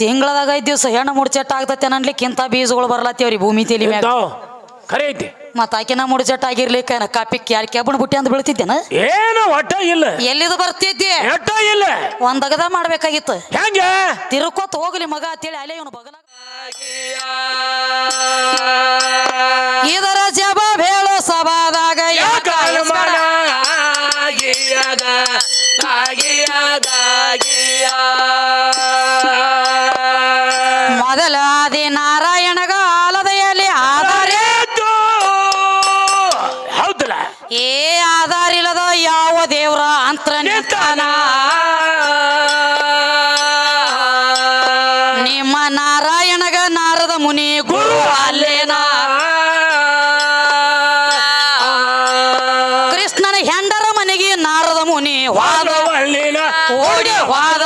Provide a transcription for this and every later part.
ತಿಂಗಳದಾಗ ಐದ್ ದಿವಸ ಹೆಣ್ಣು ಮುಡ್ಚೆಟ್ ಆಗ್ತತೆ ಅನ್ಲಿಕ್ಕಿಂತ ಬೀಜಗಳು ಬರ್ಲತ್ತೇವ್ರಿ ಭೂಮಿ ತಲಿ ಮ್ಯಾಗ. ಖರೆ ಐತಿ. ಮತ್ತ ಆಕಿನ ಮುಡ್ಚೆಟ್ ಆಗಿರ್ಲಿಕ್ಕ ಕಾಪಿ ಕ್ಯಾರ್ ಕೆಬ್ಬಣ ಬುಟ್ಟಿ ಅಂತ ಬೀಳ್ತಿದ್ದೇನ? ಏನು ಒಟ್ಟ ಇಲ್ಲ. ಎಲ್ಲಿದು ಬರ್ತಿದ್ದೆ? ಎಟ್ಟ ಇಲ್ಲ. ಒಂದ್ ಅಗದ ಮಾಡ್ಬೇಕಾಗಿತ್ತು. ಹೆಂಗ? ತಿರುಕೋತ್ ಹೋಗ್ಲಿ ಮಗ ಅಂತೇಳಿ ಅಲೆ ಇವನು ಬಗಲ ಇದರ ಜಬ ಹೇಳೋ ಸಭಾದಾಗ. ಯಾಕ? ಆಧಾರ ಇಲ್ಲದ ಯಾವ ದೇವ್ರ ಅಂತ್ರ ನಿಂತಾನ? ನಿಮ್ಮ ನಾರಾಯಣಗ ನಾರದ ಮುನಿ ಗುರು ಅಲ್ಲೇನ? ಕೃಷ್ಣನ ಹೆಂಡರ ಮನೆಗೆ ನಾರದ ಮುನಿ ವಾದ ವಾದವಲ್ಲಿನ ಓಡಿ ವಾದ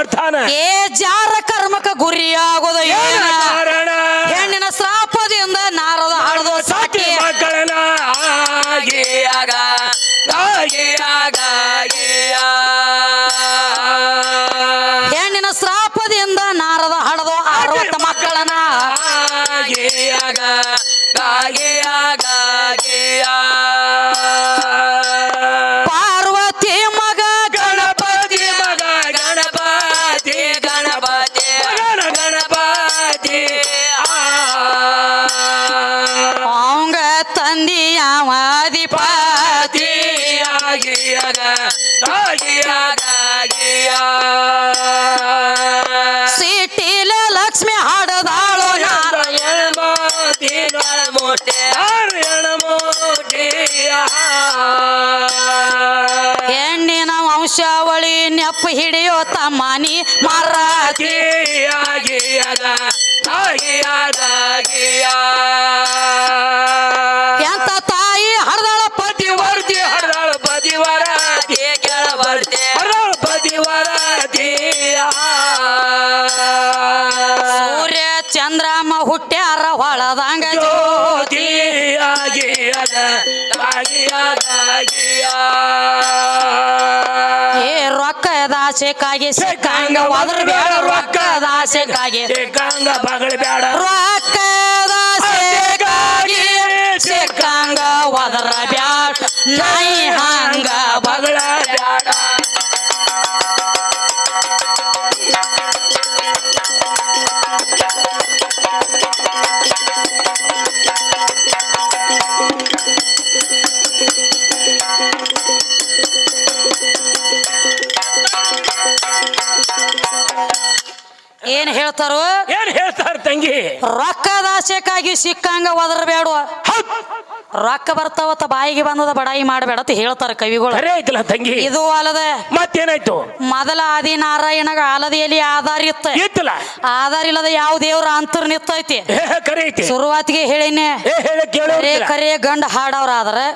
ಮಾಡ್ತಾನ ಏ ಜಾರ ಕರ್ಮಕ ಗುರಿಯಾಗೋದ ಏನ ಕಾರಣ? ಹೆಣ್ಣಿನ ಶ್ರಾಪದಿಂದ ನಾರದ ಹಳದು ಸಾಕಿ. ಮಕ್ಕಳನ್ನ ಆಗಿಯಾಗ, ಆಗಿಯಾಗ, ಆಗಿಯ. ಹೆಣ್ಣಿನ ಶ್ರಾಪದಿಂದ ನಾರದ ಹಳದು ಅರವತ್ತ ಮಕ್ಕಳನ ಆಗಿಯಾಗ, ಆಗಿಯಾಗ, ಆಗಿಯ. ಮೂಟೆ? ಹೆಣ್ಣಿನ ವಂಶಾವಳಿ ನೆಪ್ಪ ಹಿಡಿಯೋ ತಮ್ಮನಿ ಮರಾಠಿ ಆಸೆಕಾಗಿ ಸಿಕ್ಕಂಗ ಒದ್ರ ಬೇಡ ರೊಕ್ಕದ ಆಸೆಕಾಗಿ ಸಿಕ್ಕಂಗ ಬಗಳ ಬೇಡ. ರೊಕ್ಕದ ಆಸೆಕಾಗಿ ಸಿಕ್ಕಂಗ ಒದರ ಬ್ಯಾಡ ನೈ ಹಂಗ ಬಗಳ ಬ್ಯಾಡ ಹೇಳ್ತಾರೋ? ಏನ್ ಹೇಳ್ತಾರ ತಂಗಿ? ರೊಕ್ಕದ ಆಸೆಕಾಗಿ ಸಿಕ್ಕಂಗ ಒದರ ಬೇಡ ಹೌದ್ ರೊಕ್ಕ ಬರ್ತಾವತ್ತ ಬಾಯಿಗೆ ಬಂದದ ಬಡಾಯಿ ಮಾಡಬೇಡ ಅಂತ ಹೇಳ್ತಾರ ಕವಿಗಳು. ಐತಲ್ಲ ತಂಗಿ. ಇದು ಅಲ್ಲದೆ ಮತ್ತೇನಾಯ್ತು? ಮೊದಲ ಆದಿ ನಾರಾಯಣಗ ಆಲದಿಯಲ್ಲಿ ಆಧಾರ ಇತ್ತ. ಇತ್ತಲ್ಲ? ಆಧಾರ ಇಲ್ಲದ ಯಾವ ದೇವ್ರ ಅಂತರ್ ನಿತ್ತೈತಿ ಏ ಖರೆ ಐತಿ. ಶುರುವಾತಿಗೆ ಹೇಳಿನಿ ಏ ಹೇಳ ಕೇಳೋ ಕರೆ ಕರೆ ಗಂಡ ಹಾಡವ್ರ ಆದ್ರೆ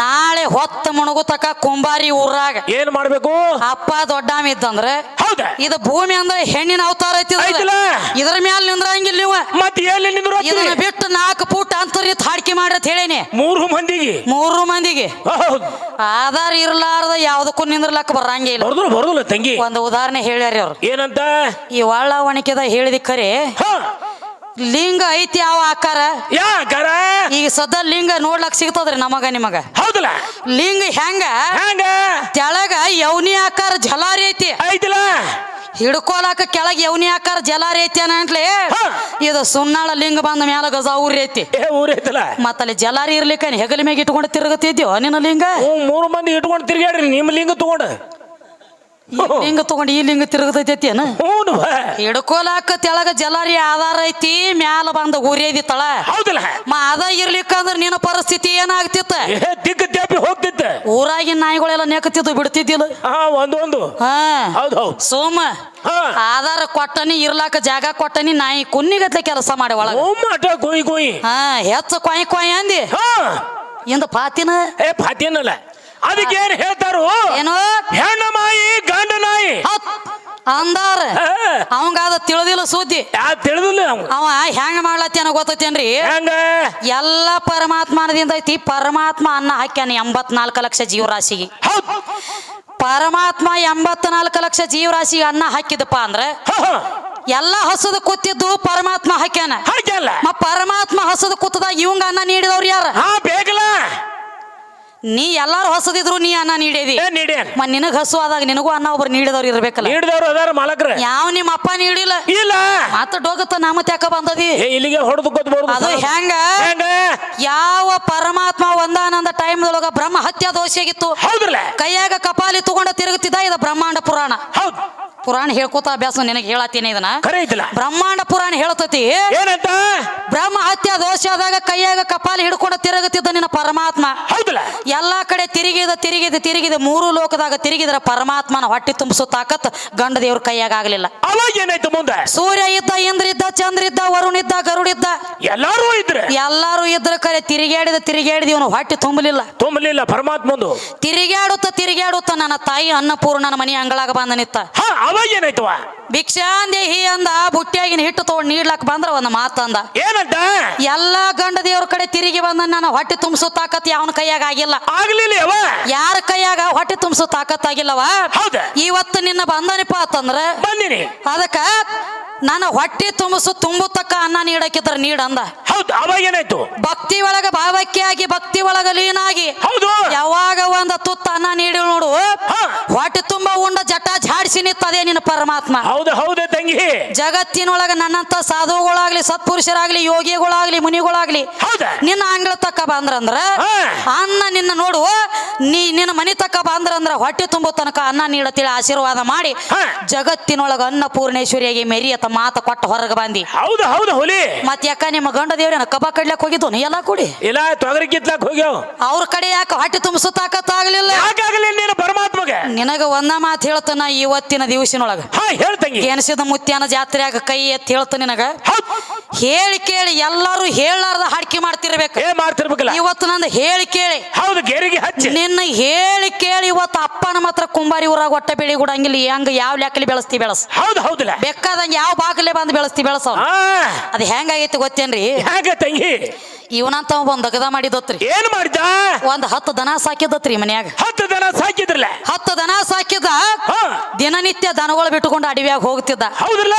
ನಾಳೆ ಹೊತ್ತ ಮುಣಗುತಕ ಕುಂಬಾರಿ ಊರಾಗ. ಏನ್ ಮಾಡ್ಬೇಕು? ಅಪ್ಪ ದೊಡ್ಡಾಮ ಇದ್ದಂದ್ರೆ ಹೌದ? ಇದು ಭೂಮಿ ಅಂದ್ರೆ ಹೆಣ್ಣಿನ ಅವತಾರ ಐತಿ ಇದು. ಐತಲ್ಲ? ಇದ್ರ ಮ್ಯಾಲ ನಿಂದ್ರಂಗಿಲ್ಲ ನೀವು. ಮತ್ ಎಲ್ಲಿ ನಿಂದ್ರು ಇದನ್ನ ಬಿಟ್ಟು ನಾಲ್ಕು ಫೂಟ್ ಅಂತರ್ ಇತ್ತು ಹಾಡ್ಕಿ ಮಾಡ್ರಿ ಅಂತ ಹೇಳೇನಿ ಮೂರು ಮಂದಿಗೆ. ಮೂರು ಮಂದಿಗೆ. ಆಧಾರ್ ಇರ್ಲಾರ್ದ ಯಾವ್ದಕ್ಕೂ ನಿಂದ್ರಲಕ್ಕ ಬರಂಗಿಲ್ಲ ಬರ್ದಲ್ಲ ಬರ್ದಲ್ಲ ತಂಗಿ. ಒಂದು ಉದಾಹರಣೆ ಹೇಳ್ಯಾರಿ ಅವ್ರು. ಏನಂತ? ಈ ಒಳ್ಳ ಒಣಕೆದ ಹೇಳಿದ ಖರೆ ಲಿಂಗ ಐತಿ ಯಾವ ಆಕಾರ? ಈಗ ಸದ್ದ ಲಿಂಗ ನೋಡ್ಲಕ್ ಸಿಗ್ತದ್ರಿ ನಮಗ ನಿಮಗ. ಹೌದಲ್ಲ. ಲಿಂಗ ಹೆಂಗ? ಹಂಗ? ತೆಳಗ ಯವನಿ ಆಕಾರ ಝಲಾರಿ ಐತಿ. ಐತಲ್ಲ. ಹಿಡ್ಕೊಳಕ ಕೆಳಗೆ ಯವನಿ ಆಕಾರ ಜಲಾರಿ ಐತಿ ಅಂತ್ಲೇ? ಇದು ಸುಣ್ಣಾಳ ಲಿಂಗ ಬಂದ ಮ್ಯಾಲ ಗಜ ಊರಿ ಐತಿ. ಏ ಊರ್ ಐತಲ್ಲ? ಮತ್ತಲ್ಲಿ ಜಲಾರಿ ಇರ್ಲಿಕ್ಕ ಹೆಗಲ ಮ್ಯಾಗ ಇಟ್ಕೊಂಡು ತಿರುಗತಿದ್ಯೋ ನಿನ್ನ ಲಿಂಗ? ಮೂರು ಮಂದಿ ಇಟ್ಕೊಂಡು ತಿರ್ಗ್ಯಾಡ್ರಿ ನಿಮ್ಮ ಲಿಂಗ ತಗೊಂಡ. ಈ ಲಿಂಗ ತಗೊಂಡು ಈ ಲಿಂಗ ತಿರುಗತೈತಿ ಏನ ಹ್ಞೂ ಹಿಡ್ಕೊಲಾಕ ತೆಳಗ ಜಲಾರಿ ಆಧಾರ ಐತಿ ಮ್ಯಾಲ ಬಂದ ಉರಿಯದಿ ತಳ ಹೌದಲ್ಲ. ಮ ಅದ ಇರ್ಲಿಕ್ಕಂದ್ರ ನಿನ್ನ ಪರಿಸ್ಥಿತಿ ಏನಾಗ್ತಿತ್ತ? ಏ ಊರಾಗಿನ ನಾಯಿಗಳೆಲ್ಲ ನೆಕತಿದ್ದು ಬಿಡ್ತಿದ್ದಿಲ್ಲ. ಹಾ ಒಂದೊಂದು. ಒಂದು ಹಾ. ಹೌದು ಹೌದು. ಸೋಮ ಹಾ. ಆಧಾರ ಕೊಟ್ಟನಿ ಇರ್ಲಾಕ ಜಾಗ ಕೊಟ್ಟನಿ ನಾಯಿ ಕುನ್ನಿಗತ್ಲೆ ಕೆಲಸ ಮಾಡಿ ಒಳಗೆ. ಒಮ್ಮಟ ಕೊಯ್ ಕೊಯ್ ಹಾ ಹೆಚ್ಚು ಕೊಯ್ ಕೊಯ್ ಅಂದಿ. ಹಾ. ಇಂದ ಪಾತಿನ ಏ ಫಾತಿನಲ್ಲ. ಅದಕ್ಕೆ ಏನ್ ಹೇಳ್ತಾರು? ಏನೋ? ಹೆಣ್ಣು ಮಾಯಿ ಗಂಡ ನಾಯಿ. ಅಂದಾರ. ಅಂದಾರ ಅವಂಗಾದ ತಿಳಿದಿಲ್ಲ ಸುದ್ದಿ. ತಿಳಿದಿಲ್ಲ ಅವ ಹೆಂಗ ಮಾಡ್ಲತ್ತೇನ ಗೊತ್ತೈತೇನ್ರಿ? ಹೆಂಗ? ಎಲ್ಲ ಪರಮಾತ್ಮನದಿಂದ ಐತಿ. ಪರಮಾತ್ಮ ಅನ್ನ ಹಾಕ್ಯಾನ ಎಂಬತ್ನಾಲ್ಕು ಲಕ್ಷ ಜೀವರಾಶಿಗೆ. ಪರಮಾತ್ಮ ಎಂಬತ್ನಾಲ್ಕು ಲಕ್ಷ ಜೀವರಾಶಿಗೆ ಅನ್ನ ಹಾಕಿದಪ್ಪ ಅಂದ್ರೆ. ಎಲ್ಲ ಹಸದ ಕೂತಿದ್ದು ಪರಮಾತ್ಮ ಹಾಕ್ಯಾನ. ಪರಮಾತ್ಮ ಹಸದ ಕೂತದ ಇವಂಗ ಅನ್ನ ನೀಡಿದವ್ರು ಯಾರ? ಬೇಕಲ್ಲ. ನೀ ಎಲ್ಲಾರು ಹೊಸದಿದ್ರು ನೀ ಅನ್ನ ನೀಡೇದಿ. ಏ ನೀಡ್ಯಾನ ಮ ನಿನಗ ಹಸು ಆದಾಗ ನಿನಗೂ ಅನ್ನ ಒಬ್ರು ನೀಡಿದವ್ರು ಇರ್ಬೇಕಲ್ಲ. ನೀಡಿದವ್ರು ಅದಾರ ಮಾಲಕ್ರ. ಯಾವ ನಿಮ್ಮ ಅಪ್ಪ ನೀಡಿಲ್ಲ. ಇಲ್ಲ. ಮತ್ತ ಡೋಗತ್ತ ನಾಮ ತ್ಯಾಕ ಬಂದದಿ? ಏ ಇಲ್ಲಿಗೆ ಹೊಡೆದು ಬರುದು ಅದು ಹೆಂಗ? ಹೆಂಗ? ಯಾವ ಪರಮಾತ್ಮ ಒಂದಾನಂದ ಟೈಮ್ದೊಳಗ ಬ್ರಹ್ಮ ಹತ್ಯಾ ದೋಷ ಆಗಿತ್ತು ಹೌದ್ರಲ್ಲ? ಕೈಯಾಗ ಕಪಾಲಿ ತಗೊಂಡ ತಿರುಗುತ್ತಿದ್ದ ಇದು ಬ್ರಹ್ಮಾಂಡ ಪುರಾಣ. ಹೌದು. ಪುರಾಣ ಹೇಳ್ಕೋತ ಅಭ್ಯಾಸ ನಿನಗೆ ಹೇಳತ್ತೀನಿ ಇದನ್ನ. ಖರೆ ಐತಿಲ್ಲ. ಬ್ರಹ್ಮಾಂಡ ಪುರಾಣ ಹೇಳತತಿ. ಏನಂತ? ಬ್ರಹ್ಮ ಹತ್ಯಾ ದೋಷ ಆದಾಗ ಕೈಯಾಗ ಕಪಾಲಿ ಹಿಡ್ಕೊಂಡ ತಿರುಗುತ್ತಿದ್ದ ನಿನ್ನ ಪರಮಾತ್ಮ. ಹೌದಲ್ಲ ಎಲ್ಲಾ ಕಡೆ ತಿರುಗಿದ ತಿರುಗಿದ ತಿರುಗಿದ ಮೂರು ಲೋಕದಾಗ ತಿರುಗಿದ್ರ ಪರಮಾತ್ಮನ ಹೊಟ್ಟೆ ತುಂಬಿಸೋ ತಾಕತ್ ಗಂಡ ದೇವ್ರ ಕೈಯಾಗ ಆಗ್ಲಿಲ್ಲ. ಅವಾಗ ಏನಾಯ್ತು ಮುಂದೆ? ಸೂರ್ಯ ಇದ್ದ ಇಂದ್ರ ಇದ್ದ ಚಂದ್ರ ಇದ್ದ ವರುಣ ಇದ್ದ ಗರುಡಿದ್ದ ಎಲ್ಲಾರು ಇದ್ರೆ? ಎಲ್ಲಾರು ಇದ್ರ ಕರೆ ತಿರುಗಾಡಿದ ತಿರುಗಾಡಿದ ಇವನು ಹೊಟ್ಟೆ ತುಂಬಲಿಲ್ಲ. ತುಂಬಲಿಲ್ಲ ಪರಮಾತ್ಮಂದು? ತಿರುಗಾಡುತ್ತ ತಿರುಗಾಡುತ್ತ ನನ್ನ ತಾಯಿ ಅನ್ನಪೂರ್ಣನ ಮನೆ ಅಂಗಳಾಗ ಬಂದ ನಿತ್ತ ಹಾ ಅವಾಗ ಏನಾಯ್ತವ ಭಿಕ್ಷಾಂದೇಹಿ ಅಂದ ಬುಟ್ಟಿಯಾಗಿನ ಹಿಟ್ಟು ತಗೊಂಡು ನೀಡ್ಲಕ್ ಬಂದ್ರ ಒಂದು ಮಾತಂದ ಏನಂತ? ಎಲ್ಲಾ ಗಂಡ ದೇವ್ರ ಕಡೆ ತಿರುಗಿ ಬಂದ ನನ್ನ ಹೊಟ್ಟೆ ತುಂಬಿಸೋ ತಾಕತ್ ಯಾವನ ಕೈಯಾಗ ಆಗಿಲ್ಲ. ಆಗ್ಲಿಲ್ಲ ಅವ ಯಾರ ಕೈಯಾಗ ಹೊಟ್ಟೆ ತುಂಬಿಸೋ ತಾಕತ್ ಆಗಿಲ್ಲವ ಹೌದ. ಇವತ್ತು ನಿನ್ನ ಬಂದನಿಪ ಅಂತಂದ್ರ ಬಂದಿನಿ. ಅದಕ್ಕ ನನ್ನ ಹೊಟ್ಟೆ ತುಂಬಿಸು ತುಂಬುತ್ತಕ್ಕ ಅನ್ನ ನೀಡಕ್ಕಿದ್ರ ನೀಡಂದ ಹೌದು ಅವಾಗ ಏನಾಯ್ತು? ಭಕ್ತಿ ಒಳಗ ಭಾವಕ್ಕಿಯಾಗಿ ಭಕ್ತಿ ಒಳಗ ಲೀನಾಗಿ ಹೌದು. ಯಾವಾಗ ಒಂದ ತುತ್ತ ಅನ್ನ ನೀಡಿ. ನೋಡು. ಹೊಟ್ಟೆ ತುಂಬ ಉಂಡ ಜಟ ಝಾಡಿಸಿ ನಿತ್ತದೇ ನಿನ್ನ ಪರಮಾತ್ಮ. ಹೌದು ಹೌದು. ತಂಗಿ ಜಗತ್ತಿನೊಳಗ ನನ್ನಂತ ಸಾಧುಗಳಾಗ್ಲಿ ಸತ್ಪುರುಷರಾಗ್ಲಿ ಯೋಗಿಗಳಾಗ್ಲಿ ಮುನಿಗಳಾಗ್ಲಿ ಹೌದ? ನಿನ್ನ ಅಂಗಳ ತಕ್ಕ ಬಂದ್ರಂದ್ರ. ಅನ್ನ ನಿನ್ನ ನೋಡು ನೀ ನಿನ್ನ ಮನೆ ತಕ್ಕ ಬಂದ್ರಂದ್ರ ಹೊಟ್ಟೆ ತುಂಬೋ ತನಕ ಅನ್ನ ನೀಡತಿಳಿ ಆಶೀರ್ವಾದ ಮಾಡಿ ಜಗತ್ತಿನೊಳಗ ಅನ್ನ ಪೂರ್ಣೇಶ್ವರಿಯಾಗಿ ಮೆರಿ ಮೆರಿಯತ ಮಾತ ಕೊಟ್ಟ ಹೊರಗೆ ಬಂದಿ. ಹೌದು ಹೌದು ಹುಲಿ. ಮತ್ ಯಾಕ ನಿಮ್ಮ ಗಂಡ ದೇವ್ರೇನ ಕಬ ಕಡ್ಲಕ್ ಹೋಗಿದ್ದು? ನೀ ಎಲ್ಲ ಕೂಡಿ. ಇಲ್ಲ ತೊಗರಿ ಕಿತ್ಲಕ್ ಹೋಗ್ಯಾವ ಅವ್ರ ಕಡೆ ಯಾಕೆ ಹೊಟ್ಟೆ ತುಂಬಿಸೋ ತಾಕತ್ತಾಗ್ಲಿಲ್ಲ ಯಾಕಾಗ್ಲಿ ನೀನು ಪರಮಾತ್ಮಗೆ? ನಿನಗ ಒಂದ ಮಾತು ಹೇಳ್ತಾನ ಇವತ್ತಿನ ದಿವಸಿನೊಳಗ. ಹಾ ಹೇಳ್ತಂಗಿ ಗೆಣಸಿದ ಮುತ್ಯಾನ ಜಾತ್ರೆಯಾಗ ಕೈ ಎತ್ತಿ ಹೇಳ್ತ ನಿನಗ. ಹೇಳಿ ಕೇಳಿ ಎಲ್ಲಾರು ಹೇಳಾರ್ದ ಹಾಡಿಕೆ ಮಾಡ್ತಿರ್ಬೇಕು. ಏ ಮಾಡ್ತಿರ್ಬೇಕಲ್ಲ. ಇವತ್ತು ನಂದು ಹೇಳಿ ಕೇಳಿ. ಹೌದು ಗೆರಿಗೆ ಹಚ್ಚಿ. ನಿನ್ನ ಹೇಳಿ ಕೇಳಿ ಇವತ್ತು ಅಪ್ಪನ ಮಾತ್ರ ಕುಂಬಾರಿ ಊರಾಗ ಒಟ್ಟ ಬೆಳಿ ಗುಡಂಗಿಲ್ಲ ಹೆಂಗ ಯಾವ ಲೆಕ್ಕಲಿ ಬೆಳೆಸ್ತಿ ಬೆಳಸ್. ಹೌದು ಹೌದಲ್ಲ. ಬೇಕಾದಂಗ ಯಾವ ಬಾಗಿಲೇ ಬಂದು ಬೆಳೆಸ್ತಿ ಬೆಳಸ ಅದ್ ಹೆಂಗಾಗೈತಿ ಗೊತ್ತೇನ್ರಿ? ಹೆಂಗ ತಂಗಿ? ಇವನಂತ ಒಂದ್ ಅಗದ ಮಾಡಿದ್ರಿ ಏನ್ ಮಾಡಿದ ಒಂದ್ ಹತ್ತು ದನ ಸಾಕಿದತ್ರಿ ಮನ್ಯಾಗ. ಹತ್ತು ದನ ಸಾಕಿದ್ರಲ್ಲ? ಹತ್ತು ದನ ಸಾಕಿದ ದಿನನಿತ್ಯ ದನಗಳು ಬಿಟ್ಕೊಂಡು ಅಡವಿಯಾಗ ಹೋಗ್ತಿದ್ದ. ಹೌದ್ರಲ್ಲ?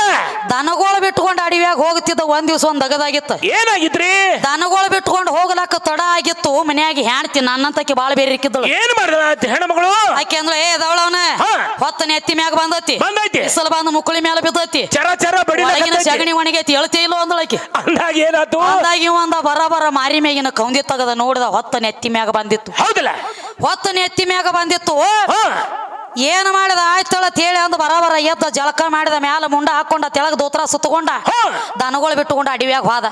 ದನಗಳು ಬಿಟ್ಕೊಂಡು ಅಡವಿಯಾಗ ಹೋಗ್ತಿದ್ದ ಒಂದ್ ದಿವ್ಸ ಒಂದ್ ಅಗದಾಗಿತ್ತು. ಏನಾಗಿತ್ರಿ? ದನಗಳು ಬಿಟ್ಕೊಂಡು ಹೋಗ್ಲಾಕ ತಡ ಆಗಿತ್ತು. ಮನ್ಯಾಗ ಹೆಣ್ತಿ ನನ್ನಂತಕ್ಕೆ ಬಾಳ ಬೇರೆ ಇಕ್ಕಿದ್ದಳು. ಏನ್ ಮಾಡಿದ ಹೆಣ್ಮಗಳು? ಆಕೆ ಅಂದ್ರೆ ಏ ದವಳವನ ಹೊತ್ತ ಹೊತ್ತನ ಎತ್ತಿ ಮ್ಯಾಗ ಬಂದತಿ. ಬಂದೈತಿ? ಬಿಸಿಲು ಬಂದು ಮುಕ್ಕಳಿ ಮ್ಯಾಲ ಬಿದ್ದೈತಿ. ಚರ ಚರ ಬಡಿ ಸಗಣಿ ಒಣಗೈತಿ ಹೇಳ್ತೇ ಇಲ್ಲೋ ಅಂದಳಕಿ ಅಂದಾಗ ಏನಾತು? ಅಂದಾಗ ಒಂದ ಅಂದ ಬರ ಮಾರಿ ಮ್ಯಾಗಿನ ಕೌಂದಿ ತಗದ ನೋಡಿದ ಹೊತ್ತ ನೆತ್ತಿ ಮ್ಯಾಗ ಬಂದಿತ್ತು. ಹೌದಲ್ಲ? ಹೊತ್ತ ನೆತ್ತಿ ಮ್ಯಾಗ ಬಂದಿತ್ತು. ಏನ್ ಮಾಡಿದ? ಆಯ್ತಳ ತೇಳಿ ಅಂದ ಬರಬರ ಬರ ಎದ್ದ ಜಳಕ ಮಾಡಿದ ಮ್ಯಾಲ ಮುಂಡ ಹಾಕೊಂಡ ತೆಳಗ ದೂತ್ರ ಸುತ್ತಕೊಂಡ. ದನಗಳು ಬಿಟ್ಟುಕೊಂಡು ಅಡವಿಯಾಗ ಹೋದ.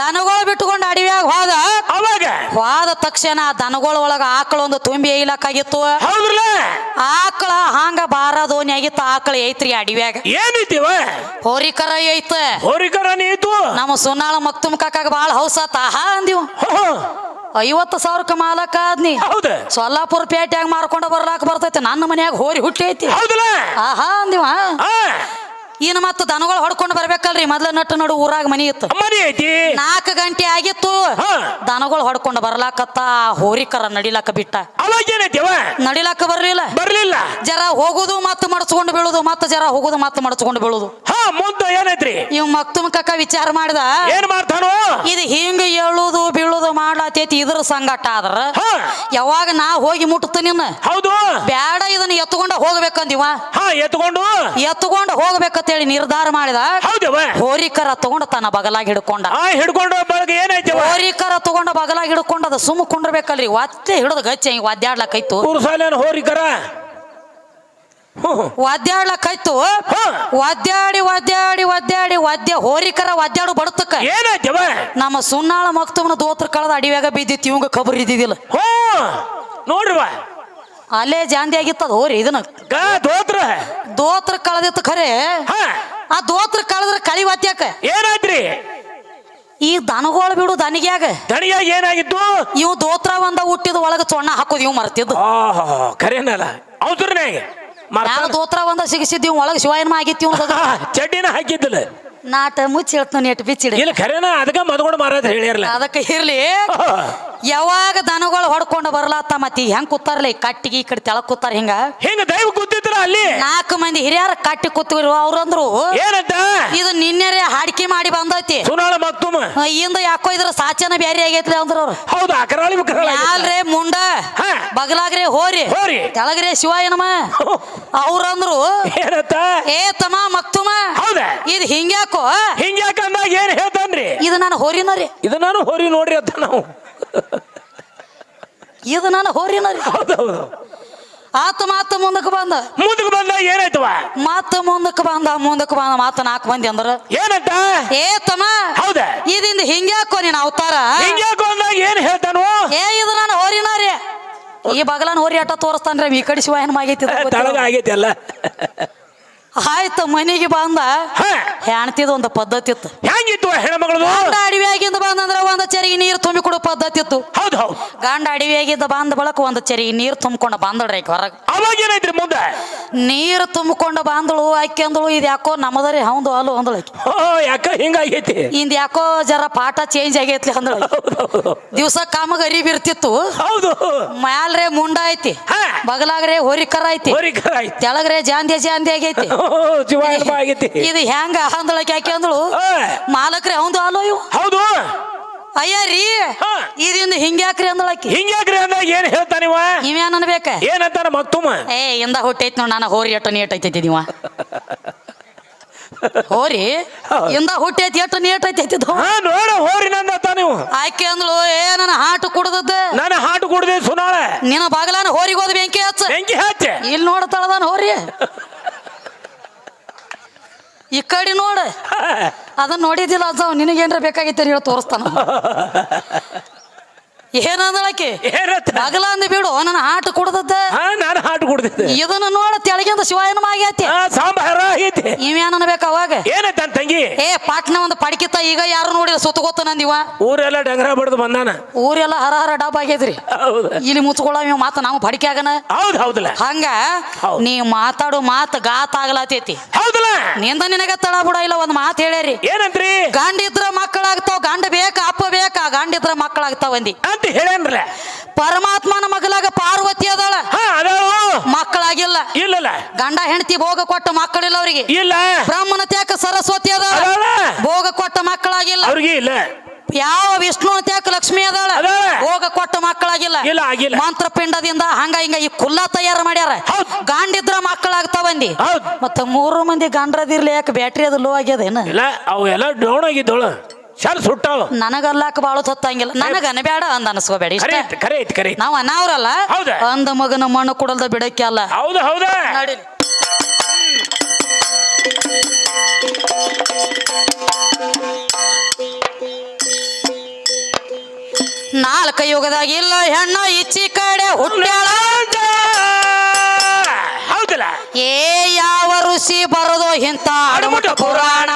ದನಗಳು ಬಿಟ್ಟುಕೊಂಡು ಅಡವಿಯಾಗ ಹೋದ. ಹೋದ ತಕ್ಷಣ ಆ ದನಗಳ ಒಳಗ ಆಕಳ ಒಂದು ತುಂಬಿ ಏಯ್ಲಕ್ಕಾಗಿತ್ತು. ಆಕಳ ಹಾಂಗ ಬಾರ ದೋಣಿ ಆಗಿತ್ತು ಆಕಳ ಐತ್ರಿ ಅಡವ್ಯಾಗ. ಏನಿದ್ದೀವ ಹೋರಿಕರ ಐತ ಹೋರಿಕರ ನಮ್ಮ ಸುನ್ನಾಳ ಮಕ್ತುಮ್ ಕಾಕಾಗ ಬಾಳ ಹೌಸ ತಾಹ ಅಂದಿವ್. ಐವತ್ತು ಸಾವಿರಕ್ಕೆ ಮಾಲಕ ಆದ್ನಿ. ಹೌದು? ಸೊಲ್ಲಾಪುರ ಪೇಟ್ಯಾಗ ಮಾರ್ಕೊಂಡ ಬರ್ಲಾಕ ಬರ್ತೈತಿ. ನನ್ನ ಮನ್ಯಾಗ ಹೋರಿ ಹುಟ್ಟಿ ಐತಿ. ಹೌದಲ್ಲ ಆಹಾ ಅಂದಿವ. ಇನ್ನು ಮತ್ತೆ ದನಗಳು ಹೊಡ್ಕೊಂಡು ಬರ್ಬೇಕಲ್ರಿ. ಮೊದ್ಲ ನಟ್ಟು ನಡು ಊರಾಗ ಮನಿ ಇತ್ತು. ಮನಿ ಐತಿ. ನಾಲ್ಕು ಗಂಟೆ ಆಗಿತ್ತು. ದನಗಳು ಹೊಡ್ಕೊಂಡು ಬರ್ಲಾಕತ್ತ ಹೋರಿಕರ ನಡಿಲಾಕ ಬಿಟ್ಟ. ನಡಿಲಾಕ ಬರ್ಲಿಲ್ಲ. ಬರ್ಲಿಲ್ಲ. ಜರ ಹೋಗುದು ಮತ್ತೆ ಮಡಚ್ಕೊಂಡು ಬೀಳುದು ಮತ್ತೆ ಜರ ಹೋಗುದು ಮತ್ತೆ ಮಡಚ್ಕೊಂಡು ಬೀಳುದು. ಹಾ ಮುಂದ ಏನೈತ್ರಿ? ಇವ್ ಮಕ್ತುಮ್ ಕಕ್ಕ ವಿಚಾರ ಮಾಡಿದ. ಏನ್ ಮಾಡ್ತಾನೋ? ಇದು ಹಿಂಗ ಏಳುದು ಬೀಳುದು ಮಾಡ್ಲಾತೈತಿ ಇದ್ರ ಸಂಗಟ ಆದ್ರ. ಯಾವಾಗ ನಾ ಹೋಗಿ ಮುಟ್ತ ನಿನ್ನ. ಹೌದು. ಬ್ಯಾಡ ಇದನ್ನ ಎತ್ಕೊಂಡ ಹೋಗ್ಬೇಕಂದಿವ. ಹಾ ಎತ್ಕೊಂಡು. ಎತ್ಕೊಂಡು ಹೋಗ್ಬೇಕಂತೇಳಿ ನಿರ್ಧಾರ ಮಾಡಿದ ಹೌದವ? ಹೋರಿಕರ ತಗೊಂಡ ತನ್ನ ಬಗಲಾಗಿ ಹಿಡ್ಕೊಂಡ. ಆ ಹಿಡ್ಕೊಂಡು ಬಳಗ ಹೋರಿಕರ ತಗೊಂಡ ಬಗಲಾಗಿ ಹಿಡ್ಕೊಂಡ ಅದ ಸುಮ್ಮ ಕುಂಡ್ರಬೇಕಲ್ರಿ ಒತ್ತೆ ಹಿಡಿದು ಗಚ್ಚಿ ಹಿಂಗ್ ಒದ್ದಾಡ್ಲಕ್ಕೈತು ಕುರ್ಸಾಲೇನ ಹೋರಿಕರ? ಒದ್ದಾಡ್ಲಕ್ಕೈತು. ವಾದ್ಯಾಡಿ ಒದ್ದಾಡಿ ಒದ್ದಾಡಿ ಒದ್ದೆ ಹೋರಿಕರ ಒದ್ದಾಡು ಬಡತಕ್ಕ. ಏನಾಯ್ತವ? ನಮ್ಮ ಸುನ್ನಾಳ ಮಕ್ತವನ ದೋತ್ರ ಕಳದ ಅಡಿವ್ಯಾಗ ಬಿದ್ದಿತ್ತು ಇವಂಗ ಖಬರ್ ಇದ್ದಿದ್ದಿಲ್ಲ ಹೋ ನೋಡ್ರಿವ? ಅಲ್ಲೇ ಜಾಂದಿ ಆಗಿತ್ತದ ಹೋರಿ ಇದನ್ನ. ಗಾ ದೋತ್ರ? ದೋತ್ರ ಕಳೆದಿತ್ತು ಖರೆ. ಆ ದೋತ್ರ ಕಳೆದ್ರ ಕಳಿ ವಾತ್ಯಾಕ ಏನಾಯ್ತ್ರಿ ಈ ದನಗೋಳ ಬಿಡು ದನಿಗ್ಯಾಗ. ದನಿಯಾಗ ಏನಾಗಿತ್ತು? ಇವು ದೋತ್ರ ಒಂದ ಹುಟ್ಟಿದ ಒಳಗ ಚೊಣ್ಣ ಹಾಕೋದು ಇವು ಮರ್ತಿದ್ದು. ಅವಸರನ್ಯಾಗ ಮರ್ತಾನ. ನಾನು ದೋತ್ರ ಒಂದ ಸಿಗಿಸಿದ್ದೀವಿ ಒಳಗೆ ಶಿವಾಯನ ಆಗಿತ್ತು ಚಡ್ಡಿನ ಹಾಕಿದ್ದಿಲ್ಲ. ನಾಟ ಮುಚ್ಚಿ ಹೇಳ್ತಾನೆ ನೆಟ್ ಬಿಚ್ಚಿಡಿ. ಇಲ್ಲ ಖರೇನ ಅದಕ್ಕೆ ಮದ್ಕೊಂಡು ಮಾರಾದ ಹೇಳಿರಲ್ಲ ಅದಕ್ಕೆ ಇರ್ಲಿ. ಯಾವಾಗ ದನಗಳು ಹೊಡ್ಕೊಂಡು ಬರ್ಲಾತ ಮತ್ತಿ ಹೆಂಗ್ ಕೂತಾರಲ್ಲ ಈ ಕಟ್ಟಿಗೆ ಈ ಕಡೆ ತೆಳಗ್ ಕೂತಾರ ಹಿಂಗ? ಹಿಂಗ ದೈವ ಕೂತಿದ್ರ ಅಲ್ಲಿ? ನಾಲ್ಕು ಮಂದಿ ಹಿರಿಯರ ಕಟ್ಟಿ ಕೂತಿರು ಅವ್ರಂದ್ರು. ಏನಂತ? ಇದು ನಿನ್ನೆರೆ ಹಾಡಿಕೆ ಮಾಡಿ ಬಂದೈತಿ. ಸುನಾಳ ಇಂದ ಯಾಕೋ ಇದ್ರ ಸಾಚನ ಬ್ಯಾರಿ ಆಗೈತ್ರಿ ಅಂದ್ರ ಅವ್ರು. ಹೌದು? ಅಕರಾಳಿ ಮ್ಯಾಲ್ರೆ ಮುಂಡ ಹಾ. ಬಗಲಾಗ್ರೆ ಹೋರಿ ಹೋರಿ. ಶಿವ ಏನಮ್ಮ ಅವ್ರಂದ್ರು. ಏನಂತ? ಏ ತಮ್ಮ ಮಕ್ತುಮ ಹೌದಾ? ಇದು ಹಿಂಗ್ಯಾಕೋ? ಏನ್ ಹೇಳ್ತಾನ್ರಿ? ಇದು ನಾನು ಹೋರಿನರಿ ಇದು ನಾನು ಹೋರಿ ನೋಡ್ರಿ ಅಂತ ನಾವು. ಇದು ನಾನು ಹೋರಿನ ಆತ ಮಾತು ಮುಂದಕ್ಕೆ ಬಂದ. ಮುಂದಕ್ಕೆ ಬಂದ ಏನಾಯ್ತವ? ಮಾತು ಮುಂದಕ್ಕೆ ಬಂದ ಮುಂದಕ್ಕೆ ಬಂದ ಮಾತ ನಾಲ್ಕು ಮಂದಿ ಅಂದ್ರ. ಏನಂತ? ಏ ತಮ್ಮ ಹೌದು. ಇದಿಂದ ಹಿಂಗ್ಯಾಕೋ ನೀನ್ ಅವತಾರ? ಹಿಂಗ್ಯಾಕೋ ಅಂದಾಗ ಏನ್ ಹೇಳ್ತಾನು? ಏ ಇದು ನಾನು ಹೋರಿನಾರಿ ಈ ಬಗಲನ್ ಹೋರಿ ಆಟ ತೋರಿಸ್ತಾನ್ರಿ ಈ ಕಡೆ ಶಿವ ಏನ್ ಆಗೈತಿ ಆಗೈತಿ ಅಲ್ಲ. ಆಯ್ತು ಮನೆಗೆ ಬಂದ. ಹೆಣ್ತಿದ ಒಂದು ಪದ್ಧತಿ ಇತ್ತು. ಹೆಂಗಿತ್ತು ಹೆಣ್ಮಗಳು ಗಂಡ ಅಡವಿಯಾಗಿಂದ ಬಂದಂದ್ರ ಒಂದ್ ಚರಿಗೆ ನೀರು ತುಂಬಿ ಕೊಡೋ ಪದ್ಧತಿ ಇತ್ತು. ಹೌದು ಹೌದು. ಗಂಡ ಅಡವಿಯಾಗಿದ್ದ ಬಂದ ಬಳಕ ಒಂದ್ ಚರಿಗೆ ನೀರು ತುಂಬಿಕೊಂಡು ಬಂದಳ್ರಿ ಹೊರಗೆ. ಅವಾಗ ಏನಾಯ್ತ್ರಿ ಮುಂದೆ? ನೀರು ತುಂಬಿಕೊಂಡು ಬಂದಳು ಆಕಿ ಅಂದಳು ಇದು ಯಾಕೋ ನಮ್ಮದರಿ ಹೌದು ಅಲ್ಲು ಅಂದಳು ಯಾಕ ಹಿಂಗಾಗೈತಿ ಇಂದ ಯಾಕೋ ಜರ ಪಾಠ ಚೇಂಜ್ ಆಗೈತಿ ಅಂದಳು ದಿವಸ ಕಾಮ ಕಾಮಗ ಅರಿಬಿ ಇರ್ತಿತ್ತು. ಹೌದು. ಮ್ಯಾಲ್ರೆ ಮುಂಡ ಐತಿ. ಬಗಲಾಗ್ರೆ ಹೊರಿಕರ ಐತಿ. ಹೊರಿಕರ ಆಯ್ತು ತೆಳಗ್ರೆ ಜಾಂದಿ ಜಾಂದಿ ಆಗೈತಿ. ಜೀವ ಹೆಣ್ಮ ಆಗೈತಿ. ಇದು ಹೆಂಗ ಅಹಂದಳಕ್ಕೆ ಯಾಕೆ ಅಂದಳು? ಮಾಲಕ್ರೆ ಹೌದು ಅಲ್ಲೋ ಇವು? ಹೌದು. ಅಯ್ಯ ರೀ. ಇದರಿಂದ ಹಿಂಗ್ಯಾಕ್ರಿ ಅಂದಳಕ್ಕೆ. ಹಿಂಗ್ಯಾಕ್ರಿ ಅಂದ ಏನ್ ಹೇಳ್ತಾನಿವ ನೀವೇನ್ ಅನ್ಬೇಕ? ಏನಂತಾನ ಮತ್ತುಮ? ಏ ಇಂದ ಹುಟ್ಟೈತ್ ನೋಡ್ ನಾನು ಹೋರಿ ಎಟ್ಟು ನೀಟ್ ಐತೈತಿ ನೀವ ಹೋರಿ? ಇಂದ ಹುಟ್ಟೈತಿ ಎಟ್ಟು ನೀಟ್ ಐತೈತಿ ನೋಡ ಹೋರಿ ನಂದ ನೀವು ಆಕೆ ಅಂದಳು ಏ ನನ್ನ ಹಾಟು ಕುಡ್ದದ್ದ. ನನ್ನ ಹಾಟು ಕುಡ್ದೆ ಸುನಾಳೆ. ನಿನ್ನ ಬಾಗಲಾನ ಹೋರಿಗೆ ಹೋದ ಬೆಂಕಿ ಹಚ್ಚ. ಬೆಂಕಿ ಹಚ್ಚ. ಇಲ್ಲಿ ನೋಡ್ತಾಳದಾನ ಹೋರಿ. ಈ ಕಡೆ ನೋಡ. ಅದನ್ನ ನೋಡಿದಿಲ್ಲ ಅಜ್ಜ ನಿನಗೇನ್ರ ಬೇಕಾಗಿತ್ತು ಹೇಳಿ ತೋರಿಸ್ತಾನ. ಏನಂದಳಕಿ ಏನಂತ? ಬಾಗಲ ಅಂದ ಬಿಡು ನನ್ನ ಆಟ ಕುಡ್ದದ್ದ. ಹಾ ನಾನು ಹಾಟ್ ಕುಡ್ದಿದ್ದೆ. ಇದನ್ನ ನೋಡ ತೆಳಗಿಂದ ಶಿವಾಯನ ಆಗೈತಿ ಹಾ ಸಾಂಬಾರ ಆಗೈತಿ ಇವೇನ್ ಅನ್ಬೇಕ ಅವಾಗ? ಏನಂತ ತಂಗಿ? ಏ ಪಾಟ್ನ ಒಂದು ಪಡಕಿತ್ತ ಈಗ ಯಾರು ನೋಡಿಲ್ಲ ಸುತ್ತಗೋತ ನಂದಿವ ಊರೆಲ್ಲ ಡಂಗರ ಬಡ್ದು ಬಂದಾನ. ಊರೆಲ್ಲ ಹರ ಹರ ಡಬ್ ಆಗೈತ್ರಿ ಹೌದು. ಇಲ್ಲಿ ಮುಚ್ಕೊಳ ಇವ್ ಮಾತ ನಾವು ಪಡಿಕೆ ಆಗನ? ಹೌದ್ ಹೌದಲ್ಲ. ಹಂಗ ಹೌದ್. ನೀ ಮಾತಾಡೋ ಮಾತು ಗಾತ ಆಗ್ಲಾತೈತಿ. ಹೌದಲ್ಲ. ನಿಂದ ನಿನಗ ತಡ ಬಿಡ ಇಲ್ಲ ಒಂದ್ ಮಾತು ಹೇಳ್ಯಾರಿ. ಏನಂತ್ರಿ? ಗಂಡ ಇದ್ರ ಮಕ್ಕಳಾಗ್ತಾವ ಗಂಡ ಬೇಕ ಅಪ್ಪ ಬೇಕ ಗಂಡ ಇದ್ರ ಮಕ್ಕಳಾಗ್ತಾವ ಅಂದಿ. ಅಂತ ಹೇಳೇನ್ರಲ್ಲ ಪರಮಾತ್ಮನ ಮಗಲಾಗ ಪಾರ್ವತಿ ಅದಾಳ. ಹಾ ಅದಾವು ಮಕ್ಕಳಾಗಿಲ್ಲ. ಇಲ್ಲಲ್ಲ. ಗಂಡ ಹೆಂಡತಿ ಭೋಗ ಕೊಟ್ಟ ಮಕ್ಕಳಿಲ್ಲ ಅವರಿಗೆ. ಇಲ್ಲ. ಬ್ರಾಹ್ಮಣ ತ್ಯಾಕ ಸರಸ್ವತಿ ಅದಾಳ. ಅದಾಳ. ಭೋಗ ಕೊಟ್ಟ ಮಕ್ಕಳಾಗಿಲ್ಲ. ಅವ್ರಿಗೆ ಇಲ್ಲ. ಯಾವ ವಿಷ್ಣು ತ್ಯಾಕ ಲಕ್ಷ್ಮಿ ಅದಾಳ. ಅದಾಳ. ಭೋಗ ಕೊಟ್ಟ ಮಕ್ಕಳಾಗಿಲ್ಲ. ಇಲ್ಲ ಆಗಿಲ್ಲ. ಮಂತ್ರ ಪಿಂಡದಿಂದ ಹಂಗ ಹಿಂಗ ಈ ಕುಲ್ಲ ತಯಾರು ಮಾಡ್ಯಾರ. ಹೌದ್. ಗಂಡಿದ್ರ ಮಕ್ಕಳಾಗ್ತಾವಂದಿ ಹೌದ್. ಮತ್ತ ಮೂರು ಮಂದಿ ಗಂಡ್ರದಿರ್ಲಿ ಯಾಕೆ ಬ್ಯಾಟ್ರಿ ಅದು ಲೋ ಆಗ್ಯದೇನ ಇಲ್ಲ ಅವೆಲ್ಲ ಎಲ್ಲ ಡೌನ್ ಆಗಿದ್ದವಳು. ಶಾಲ್ ಸುಟ್ಟಾಳ. ನನಗಲ್ಲಾಕ ಬಾಳು ತತ್ತಂಗಿಲ್ಲ. ನನಗ ಅನಬೇಡ ಅಂದ ಅನ್ಸ್ಕೋಬೇಡಿ ಕರೆ ಐತಿ ಕರೆ ಐತಿ ಕರೆ ಐತಿ. ನಾವ್ ಅನಾವ್ರಲ್ಲ ಹೌದಾ? ಅಂದ ಮಗನ ಮಣ್ಣು ಕೊಡಲ್ದ ಬಿಡಕ್ಕೆ ಅಲ್ಲ. ಹೌದು ನಾಲ್ಕ ಯುಗದಾಗ ಇಲ್ಲ ಹೆಣ್ಣು ಇಚ್ಚಿ ಕಡೆ ಹುಟ್ಟ್ಯಾಳ. ಹೌದಲ್ಲ. ಏ ಯಾವ ಋಷಿ ಬರೋದು ಇಂತ ಅಡಮುಟ ಪುರಾಣ.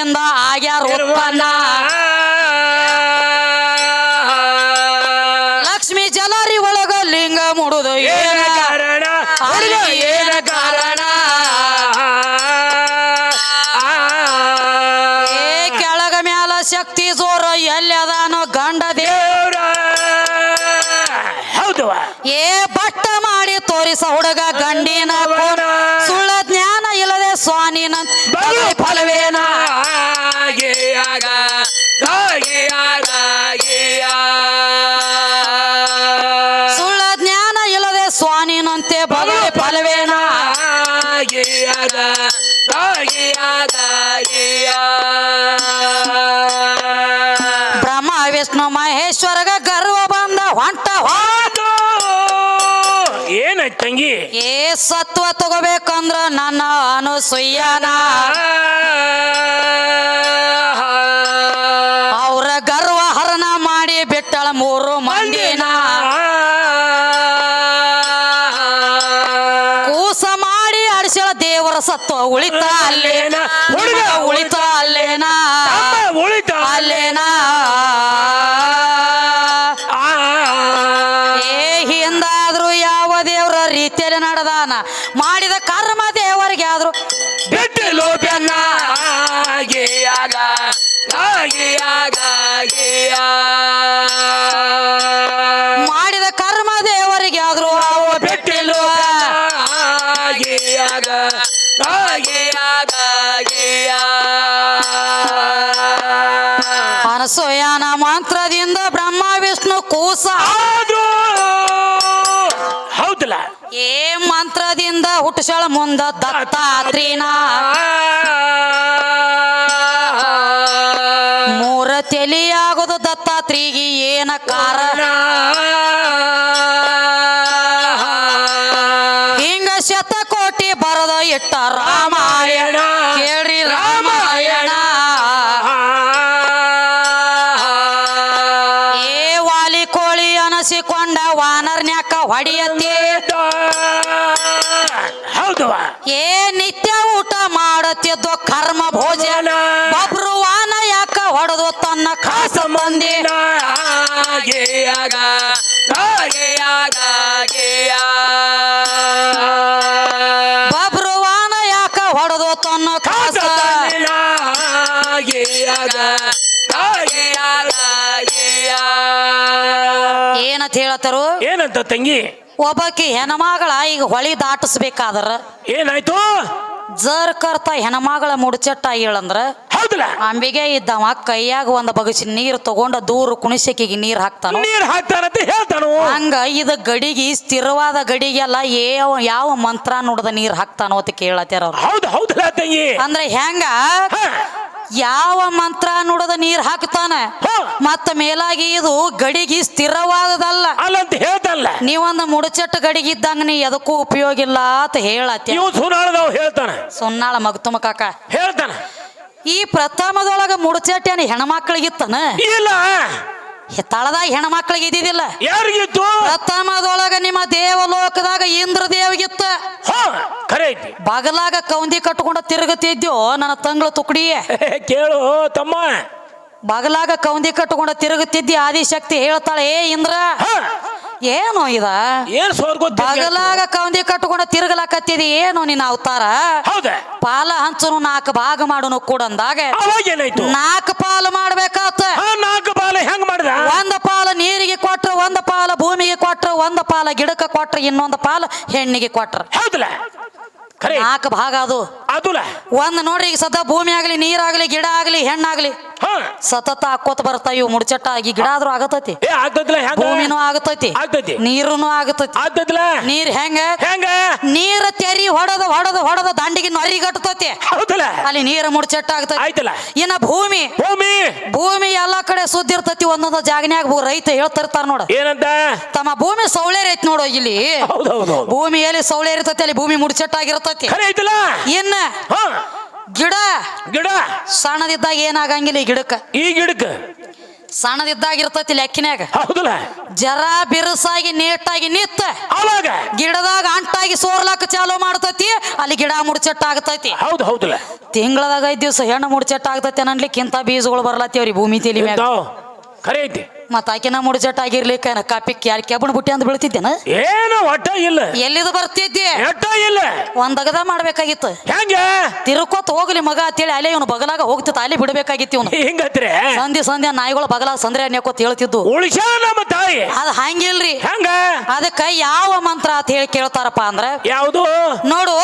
ಶಕ್ತಿದಿಂದ ಆಗ್ಯಾರ ಉತ್ಪನ್ನ ಲಕ್ಷ್ಮಿ ಜಲಾರಿ ಒಳಗ ಲಿಂಗ ಮುಡುದು ಏನ ಏನ? ಕಾರಣ? ಏನ ಕಾರಣ? ಕೆಳಗ ಮ್ಯಾಲ ಶಕ್ತಿ ಜೋರ ಎಲ್ಲಿ ಅದಾನೋ ಗಂಡ ದೇವ್ ದೇವ್ರ. ಹೌದು. ಏ ಬಟ್ಟ ಮಾಡಿ ತೋರಿಸ ಹುಡುಗ ಗಂಡಿನ. ಸುಳ್ಳ ಜ್ಞಾನ ಇಲ್ಲದೆ ಸ್ವಾಮಿನ ಫಲವೇನ? ತಂಗಿ. ಏ ಸತ್ವ ತಗೋಬೇಕಂದ್ರ ನನ್ನ ಅನುಸೂಯನ. ಅವ್ರ ಗರ್ವ ಹರಣ ಮಾಡಿ ಬಿಟ್ಟಳ ಮೂರು ಮಂದಿನ. ಕೂಸ ಮಾಡಿ ಅಡಿಸಳ ದೇವರ ಸತ್ವ ಉಳಿತ ಅಲ್ಲೇನ. ಹುಡುಗ ಕೂಸ. ಆದ್ರೂ ಹೌದಲ್ಲ? ಏ ಮಂತ್ರದಿಂದ ಹುಟ್ಟಸಳ ಮುಂದ ದತ್ತಾತ್ರಿನ. ಮೂರ ತೆಲಿಯಾಗೋದು ದತ್ತಾತ್ರಿಗೆ ಏನ ಕಾರಣ? ಹಿಂಗ ಶತಕೋಟಿ ಬರದ ಇಟ್ಟ ರಾಮಾಯಣ ವಾನರ್ನ್ಯಾಕ ಹೌದು ಹೌದವ ಏ ನಿತ್ಯ ಊಟ ಮಾಡತ್ತಿದ್ದು ಕರ್ಮ ಭೋಜನ. ಬಬ್ರುವಾನ ಯಾಕ ಹೊಡೆದು ತನ್ನ ಖಾಸ ಮಂದಿ ಏನಂತ ಹೇಳತ್ತಾರು ಏನಂತ ತಂಗಿ? ಒಬ್ಬಾಕಿ ಹೆಣ್ಮಗಳ ಈಗ ಹೊಳಿ ದಾಟಿಸ್ಬೇಕಾದ್ರ? ಏನಾಯ್ತು? ಜರ್ ಕರ್ತ ಹೆಣ್ಮಗಳ ಮುಡ್ಚಟ್ಟ ಹೇಳಂದ್ರ ಹೌದಲ್ಲ. ಅಂಬಿಗೆ ಇದ್ದವ ಕೈಯಾಗ ಒಂದ್ ಬಗಸಿ ನೀರ್ ತಗೊಂಡ ದೂರ ಕುಣಿಸಕಿಗೆ ನೀರ್ ಹಾಕ್ತಾನ? ನೀರ್ ಹಾಕ್ತಾನಂತ ಹೇಳ್ತಾನು? ಹಂಗ ಇದ ಗಡಿಗೆ ಸ್ಥಿರವಾದ ಗಡಿಗೆಲ್ಲ ಯಾವ ಯಾವ ಮಂತ್ರ ನೋಡದ ನೀರ್ ಹಾಕ್ತಾನೋ ಅಂತ ಕೇಳತ್ತಾರ ಅವ್ರು. ಹೌದು ಹೌದಲ್ಲ ತಂಗಿ. ಅಂದ್ರೆ ಹೆಂಗ? ಯಾವ ಮಂತ್ರ ನುಡದ ನೀರ್ ಹಾಕ್ತಾನೆ. ಮತ್ತ ಮೇಲಾಗಿ ಇದು ಗಡಿಗೆ ಸ್ಥಿರವಾದದಲ್ಲ. ಅಲ್ಲಂತ ಹೇಳ್ತಾನಲ್ಲ ನೀವೊಂದು ಮುಡಚಟ್ಟ ಗಡಿಗೆ ಇದ್ದಂಗ ನೀ ಎದಕ್ಕೂ ಉಪಯೋಗ ಇಲ್ಲ ಅಂತ ಹೇಳತ್ತೆ ಇವ್ ಸುನಾಳದವ್ ಹೇಳ್ತಾನ. ಸುನ್ನಾಳ ಮಗತುಮ ಕಾಕ. ಹೇಳ್ತಾನೆ. ಈ ಪ್ರಥಮದೊಳಗ ಮಕ್ಕಳಿಗೆ ಹೆಣ್ಮಕ್ಳಿಗಿತ್ತನ? ಇಲ್ಲ. ಹಿತ್ತಾಳದಾಗ ಹೆಣ್ಮಕ್ಳಿಗೆ ಇದ್ದಿದ್ದಿಲ್ಲ. ಯಾರಿಗಿತ್ತು? ಪ್ರಥಮದೊಳಗ ನಿಮ್ಮ ದೇವಲೋಕದಾಗ ಇಂದ್ರ ದೇವಗಿತ್ತ ಹ ಖರೆ ಐತಿ. ಬಗಲಾಗ ಕೌಂದಿ ಕಟ್ಟಕೊಂಡ ತಿರುಗತಿದ್ಯೋ ನನ್ನ ತಂಗಳ ತುಕಡಿಯೇ? ಕೇಳು ತಮ್ಮ. ಬಗಲಾಗ ಕೌಂದಿ ಕಟ್ಕೊಂಡ ತಿರುಗುತ್ತಿದ್ದಿ ಆದಿಶಕ್ತಿ ಹೇಳ್ತಾಳೆ ಏ ಇಂದ್ರ ಏನು ಇದ? ಏನ್ ಗೊತ್ತ ಬಗಲಾಗ ಕೌಂದಿ ಕಟ್ಕೊಂಡ ತಿರುಗಲಾಕತ್ತಿದಿ ಏನು ನಿನ್ನ ಅವತಾರ? ಪಾಲ ಹಂಚನು ನಾಲ್ಕು ಭಾಗ ಮಾಡುನು ಕೂಡ ಅಂದಾಗ. ನಾಕ್ ಏನಾಯ್ತು? ನಾಲ್ಕು ಪಾಲು ಮಾಡ್ಬೇಕಾತ ನಾಲ್ಕು ಪಾಲು ಹೆಂಗ್ ಮಾಡಿದ? ಒಂದ ಪಾಲ ನೀರಿಗೆ ಕೊಟ್ರ ಒಂದ ಪಾಲ ಭೂಮಿಗೆ ಕೊಟ್ರ ಒಂದ ಪಾಲ ಗಿಡಕ್ಕೆ ಕೊಟ್ರ ಇನ್ನೊಂದು ಪಾಲ ಹೆಣ್ಣಿಗೆ ಕೊಟ್ರ. ಹೌದಲ್ಲ? ಖರೆ. ನಾಲ್ಕು ಭಾಗ ಅದು. ಅದುಲ. ಒಂದ್ ನೋಡ್ರಿ ಈಗ ಸದಾ ಭೂಮಿ ಆಗ್ಲಿ ನೀರಾಗ್ಲಿ ಗಿಡ ಆಗ್ಲಿ ಹೆಣ್ಣಾಗ್ಲಿ ಹಾ. ಸತತ ಹಾಕೋತ ಬರ್ತಾ ಇವು ಮುಡ್ಚಟ್ಟ ಆಗಿ ಗಿಡ ಆದ್ರೂ ಆಗತೈತಿ. ಏ ಆಗ್ತದ್ಲ ಹೆಂಗ ಭೂಮಿನೂ ಆಗತೈತಿ. ಆಗ್ತೈತಿ. ನೀರುನು ಆಗತೈತಿ. ಆಗ್ತದ್ಲ ನೀರ್ ಹೆಂಗ? ಹೆಂಗ? ನೀರ ತೆರಿ ಹೊಡದ ಹೊಡದ ಹೊಡದ ದಂಡಿಗೆ ನೊರಿಗಟ್ಟತೈತಿ. ಹೌದಲ್ಲ? ಅಲ್ಲಿ ನೀರ ಮುಡ್ಚಟ್ಟ ಆಗ್ತೈತಿ. ಆಯ್ತಲ್ಲ? ಇನ್ನ ಭೂಮಿ. ಭೂಮಿ? ಭೂಮಿ ಎಲ್ಲಾ ಕಡೆ ಸುದ್ದಿ ಇರ್ತೈತಿ ಒಂದೊಂದು ಜಾಗನ್ಯಾಗ ಭೂ- ರೈತ ಹೇಳ್ತಿರ್ತಾರ ನೋಡ. ಏನಂತ? ತಮ್ಮ ಭೂಮಿ ಸೌಳೇರ್ ಐತಿ ನೋಡು ಇಲ್ಲಿ. ಹೌದು ಭೂಮಿಯಲ್ಲಿ ಸೌಳೇರ್ ಇರ್ತೈತಿ ಅಲ್ಲಿ ಭೂಮಿ ಮುಡ್ಚಟ್ಟಾಗಿರ್ತೈತಿ ಖರೆ ಐತಲ್ಲ? ಇನ್ನ ಹ. ಗಿಡ. ಗಿಡ. ಸಣ್ಣದಿದ್ದಾಗ ಏನಾಗಂಗಿಲ್ಲ ಈ ಗಿಡಕ್ಕ. ಈ ಗಿಡಕ್ಕ. ಸಣ್ಣದಿದ್ದಾಗ ಇರ್ತೈತಿ ಲೆಕ್ಕಿನಾಗ ಹೌದಲ್ಲ? ಜರ ಬಿರುಸಾಗಿ ನೀಟಾಗಿ ನಿತ್ತ. ಅವಾಗ ಗಿಡದಾಗ ಅಂಟಾಗಿ ಸೋರ್ಲಾಕ ಚಾಲು ಮಾಡ್ತೈತಿ ಅಲ್ಲಿ ಗಿಡ ಮುಡ್ಚಟ್ಟ ಆಗ್ತೈತಿ ಹೌದು ಹೌದಲ್ಲ. ತಿಂಗಳದಾಗ ಐದ್ ದಿವಸ ಹೆಣ್ಣು ಮುಡ್ಚಟ್ಟ ಆಗ್ತೈತಿ ಅನ್ನಲಿಕ್ಕಿಂತ ಬೀಜಗಳು ಬರ್ಲತ್ತೇವ್ರಿ ಭೂಮಿ ತಲಿ ಮ್ಯಾಗ. ಇದ್ದಾವ್. ಖರೆ ಐತಿ. ಮತ್ತ ಆಕಿನ ಆಗಿರ್ಲಿ ಆಗಿರ್ಲಿಕ್ಕ ಕಾಪಿ ಯಾರು ಕೆಬ್ಬಣ ಬುಟ್ಟಿ ಅಂತ ಬೀಳ್ತಿದ್ದೇನ? ಏನು ಒಟ್ಟ ಇಲ್ಲ. ಎಲ್ಲಿದು ಬರ್ತಿದ್ದೆ? ಎಟ್ಟ ಇಲ್ಲ. ಒಂದಗದ ಮಾಡ್ಬೇಕಾಗಿತ್ತು. ಹೆಂಗ? ತಿರುಕೋತ ಹೋಗ್ಲಿ ಮಗ ಅಂತೇಳಿ ಅಲ್ಲೇ ಇವನು ಬಗಲಾಗ ಹೋಗ್ತಿತ್ತ ಅಲ್ಲಿ ಬಿಡಬೇಕಾಗಿತ್ತು ಇವನು. ಹಿಂಗತ್ರೆ? ಸಂಧಿ ಸಂಧ್ಯಾ ನಾಯಿಗಳ ಬಗಲಾಗ ಸಂದ್ರೆ ಅನ್ಯಾಕೋತ ಹೇಳ್ತಿದ್ದು. ಉಳಿಸ ನಮ್ಮ ತಾಯಿ? ಅದ್ ಹಂಗಿಲ್ರಿ. ಹೆಂಗ? ಅದಕ್ಕ ಯಾವ ಮಂತ್ರ ಅಂತ ಹೇಳಿ ಕೇಳ್ತಾರಪ್ಪ ಅಂದ್ರ ಯಾವುದು? ನೋಡು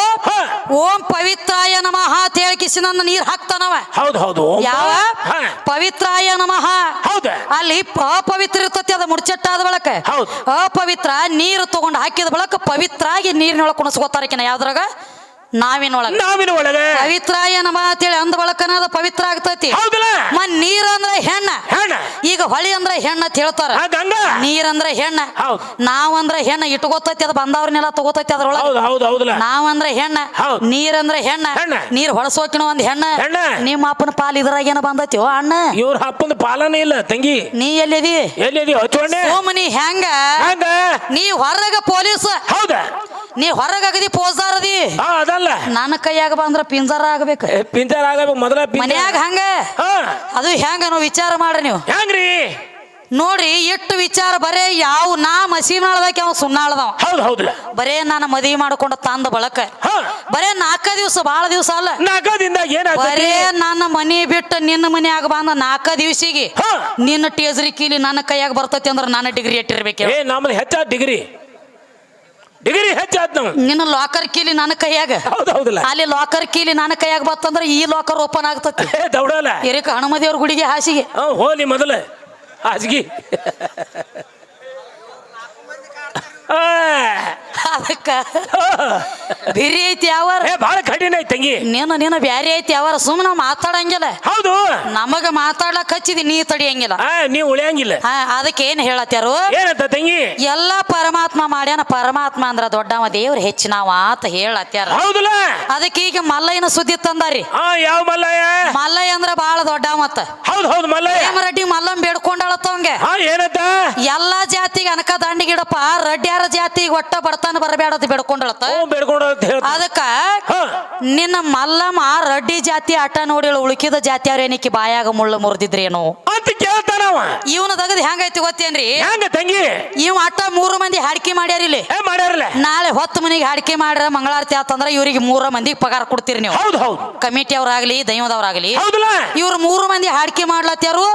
ಓಂ ಪವಿತ್ರಾಯ ನಮಃ ಅಂತ ಹೇಳಿ ಕಿಸಿ ನನ್ನ ನೀರ್ ಹಾಕ್ತಾನವ. ಹೌದು ಹೌದು ಯಾವ. ಪವಿತ್ರಾಯ ನಮಃ. ಹೌದ? ಅಲ್ಲಿ ಪ- ಅಪವಿತ್ರ ಇರ್ತತಿ ಅದ ಮುಡ್ಚಟ್ಟಾದ ಬಳಕ ಹೌದು. ಅಪವಿತ್ರ ನೀರು ತಗೊಂಡು ಹಾಕಿದ ಬಳಕ ಪವಿತ್ರ ಆಗಿ ನೀರಿನೊಳಗೆ ಕುಣಸ್ಕೋತಾರಕಿನ ಯಾವ್ದ್ರಾಗ ನಾವಿನೊಳಗ. ನಾವಿನ ಒಳಗೆ ಪವಿತ್ರ ಏನ ಅಂತೇಳಿ ಅಂದ ಬಳಕನಾದ ಪವಿತ್ರ ಆಗ್ತೈತಿ. ಹೌದಲ್ಲ. ಮನ್ ನೀರ್ ಅಂದ್ರೆ ಹೆಣ್ಣ. ಹೆಣ್ಣ. ಈಗ ಹೊಳಿ ಅಂದ್ರೆ ಹೆಣ್ಣ ಅಂತ ಹೇಳ್ತಾರ. ಗಂಗ. ನೀರಂದ್ರೆ ಹೆಣ್ಣ. ಹೌದು. ನಾವಂದ್ರ ಹೆಣ್ಣ ಇಟ್ಕೋತೈತಿ ಅದ ಬಂದವ್ರನ್ನೆಲ್ಲ ತಗೋತೈತಿ ಅದ್ರೊಳಗ. ಹೌದು ಹೌದು ಹೌದಲ್ಲ. ನಾವಂದ್ರೆ ಹೆಣ್ಣ. ಹೌದು. ನೀರಂದ್ರೆ ಹೆಣ್ಣ. ಹೆಣ್ಣ. ನೀರ್ ಹೊಳಸೋಕಿನ ಒಂದ್ ಹೆಣ್ಣ. ಹೆಣ್ಣ. ನಿಮ್ಮ ಅಪ್ಪನ ಪಾಲ್ ಇದ್ರಾಗ ಏನ ಬಂದೈತಿ? ಓ ಅಣ್ಣ. ಇವ್ರ ಅಪ್ಪನ ಪಾಲನೆ ಇಲ್ಲ ತಂಗಿ. ನೀ ಎಲ್ಲಿದಿ? ಎಲ್ಲಿದಿ? ಹಚ್ಚೋಣೆ ಸೋಮನಿ ಹೆಂಗ? ಹೆಂಗ? ನೀ ಹೊರಗ ಪೊಲೀಸ್. ಹೌದ. ನೀ ಹೊರಗ ಅಗದಿ ಪೋಸ್ದಾರ್ ಅದಿ ಹಾ ಅದಲ್ಲ ನನ್ನ ಕೈಯಾಗ ಬಂದ್ರ ಪಿಂಜಾರ ಆಗ್ಬೇಕು. ಪಿಂಜರ ಆಗಬೇಕು ಮೊದಲ ಪಿಂಜಾರ. ಮನ್ಯಾಗ ಹಂಗ? ಹಾ. ಅದು ಹೆಂಗ ನಾವು ವಿಚಾರ ಮಾಡ್ರಿ ನೀವು. ಹೆಂಗ್ರಿ? ನೋಡ್ರಿ ಎಷ್ಟು ವಿಚಾರ ಬರೇ ಯಾವ ನಾ ಮಸೀಬ್ನಾಳದಕ್ಕೆ ಅವ ಸುಣ್ಣಾಳದವ ಹೌದು ಹೌದಲ್ಲ ಬರೇ ನಾನು ಮದುವೆ ಮಾಡ್ಕೊಂಡು ತಂದ ಬಳಕ. ಹಾ. ಬರೇ ನಾಲ್ಕ ದಿವಸ ಬಾಳ ದಿವಸ ಅಲ್ಲ. ನಾಗದಿಂದ ಏನಾಗ್ತದೆ ಬರೇ ನನ್ನ ಮನೆ ಬಿಟ್ಟು ನಿನ್ನ ಮನ್ಯಾಗ ಬಂದ ನಾಲ್ಕ ದಿವಸಿಗೆ. ಹಾ. ನಿನ್ನ ಟೇಜ್ರಿ ಕೀಲಿ ನನ್ನ ಕೈಯಾಗ ಬರ್ತೈತಿ ಅಂದ್ರೆ ನನ್ನ ಡಿಗ್ರಿ ಇಟ್ಟಿರ್ಬೇಕು ಏ ನಮ್ಮ ಹೆಚ್ಚಾದ ಡಿಗ್ರಿ ಡಿಗ್ರಿ ಹೆಚ್ಚಾದ್ ನಾವು ನಿನ್ನ ಲಾಕರ್ ಕೀಲಿ ನನ್ನ ಕೈಯಾಗ. ಹೌದು ಹೌದಲ್ಲ. ಅಲ್ಲಿ ಲಾಕರ್ ಕೀಲಿ ನನ್ನ ಕೈಯಾಗ ಬತ್ತಂದ್ರೆ ಈ ಲಾಕರ್ ಓಪನ್ ಆಗ್ತದೆ ಏ ದೌಡಲ್ಲ. ಎರಿಕ ಹನುಮದೇವ್ರ ಗುಡಿಗೆ ಹಾಸಿಗೆ. ಹ್ಞೂ ಹೋಲಿ ಮೊದಲೇ. ಹಾಸಿಗೆ. ಅದಕ್ಕ. ಬಿರಿ ಐತಿ ಯಾವಾರ? ಏ ಭಾಳ ಕಠಿಣ ಐತಿ ತಂಗಿ. ನೀನು ನೀನು ಬ್ಯಾರೆ ಐತಿ ಯಾವಾರ? ಸುಮ್ಮನೆ ಮಾತಾಡಂಗಿಲ್ಲ. ಹೌದು. ನಮಗ ಮಾತಾಡ್ಲಕ್ ಹಚ್ಚಿದಿ ನೀ ತಡಿಯಂಗಿಲ್ಲ. ನೀವು ಉಳಿಯಂಗಿಲ್ಲ. ಅದಕ್ಕೆ ಏನ್ ಹೇಳತ್ತಾರು ಏನಂತ ತಂಗಿ? ಎಲ್ಲ ಪರಮಾತ್ಮ ಮಾಡ್ಯಾನ ಪರಮಾತ್ಮ ಅಂದ್ರ ದೊಡ್ಡವ ದೇವ್ರ ಹೆಚ್ಚಿನವ ಅಂತ ಹೇಳತ್ಯಾರ. ಹೌದಲ್ಲ? ಅದಕ್ಕೆ ಈಗ ಮಲ್ಲಯ್ಯನ ಸುದ್ದಿ ತಂದಾರಿ. ಯಾವ ಮಲ್ಲಯ್ಯ? ಮಲ್ಲಯ್ಯ ಅಂದ್ರ ಬಹಳ ದೊಡ್ಡ ಮತ್ತ. ಹೌದು ಹೌದು ಮಲ್ಲಯ್ಯ. ರೆಡ್ಡಿ ಮಲ್ಲಂ ಬೇಡ್ಕೊಂಡಳತ್ತವಂಗೆ ಏನಂತ? ಎಲ್ಲಾ ಜಾತಿಗೆ ಅನಕ ದಂಡಿಗಿಡಪ್ಪ ರಡ್ಡ್ಯಾರ ಜಾತಿಗೆ ಒಟ್ಟ ಬಡತನ ಬರಬೇಡ ಬೇಡ್ಕೊಂಡಳತ್ತ ಬೇಡ್ಕೊಂಡು ಅಂತ ಹೇಳ್ತ. ಅದಕ್ಕ ನಿನ್ನ ಮಲ್ಲಮ್ಮ ರಡ್ಡಿ ಜಾತಿ ಆಟ ನೋಡಿ ಉಳುಕಿದ ಜಾತಿಯವ್ರ ಏನಕ್ಕೆ ಬಾಯಾಗ ಮುಳ್ಳು ಮುರಿದಿದ್ರೇನು? ಅಂತ ಕೇಳ್ತಾನವ ಇವನ ತಗದ್ ಹೆಂಗೈತಿ ಗೊತ್ತೇನ್ರಿ? ಹೆಂಗ ತಂಗಿ? ಇವ್ ಆಟ ಮೂರು ಮಂದಿ ಹಾಡಿಕೆ ಮಾಡ್ಯಾರ ಮಾಡ್ಯಾರಲ್ಲ. ನಾಳೆ ಹೊತ್ತು ಮನಿಗೆ ಹಾಡಿಕೆ ಮಾಡ್ರ ಮಂಗಳಾರತಿ ಆತಂದ್ರ ಇವ್ರಿಗೆ ಮೂರ ಮಂದಿಗೆ ಪಗಾರ ಕೊಡ್ತೀರಿ ನೀವು. ಹೌದು ಹೌದು. ಕಮಿಟಿ ಅವ್ರಾಗ್ಲಿ ದೈವದವ್ರಾಗ್ಲಿ ಇವ್ರು ಮೂರು ಮಂದಿ ಹಾಡಿಕೆ ಮಾಡ್ಲತ್ತಾರು.